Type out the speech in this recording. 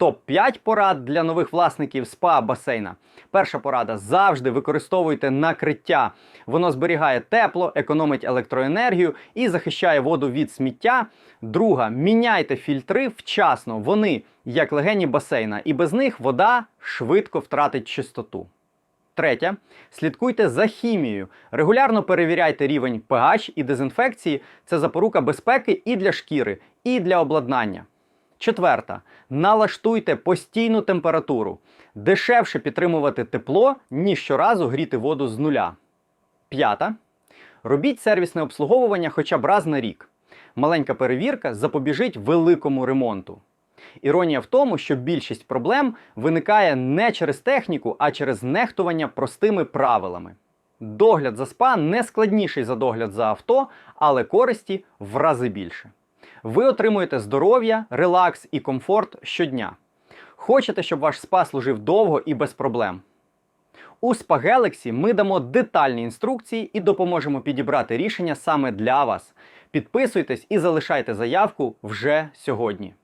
топ-5 порад для нових власників спа басейна. Перша порада завжди використовуйте накриття. Воно зберігає тепло, економить електроенергію і захищає воду від сміття. Друга міняйте фільтри вчасно. Вони як легені басейна, і без них вода швидко втратить чистоту. Третє. Слідкуйте за хімією. Регулярно перевіряйте рівень pH і дезінфекції. Це запорука безпеки і для шкіри, і для обладнання. Четверта. Налаштуйте постійну температуру. Дешевше підтримувати тепло, ніж щоразу гріти воду з нуля. П'ята. Робіть сервісне обслуговування хоча б раз на рік. Маленька перевірка запобіжить великому ремонту. Іронія в тому, що більшість проблем виникає не через техніку, а через нехтування простими правилами. Догляд за спа не складніший за догляд за авто, але користі в рази більше. Ви отримуєте здоров'я, релакс і комфорт щодня. Хочете, щоб ваш спа служив довго і без проблем? У Spa Galaxy ми дамо детальні інструкції і допоможемо підібрати рішення саме для вас. Підписуйтесь і залишайте заявку вже сьогодні.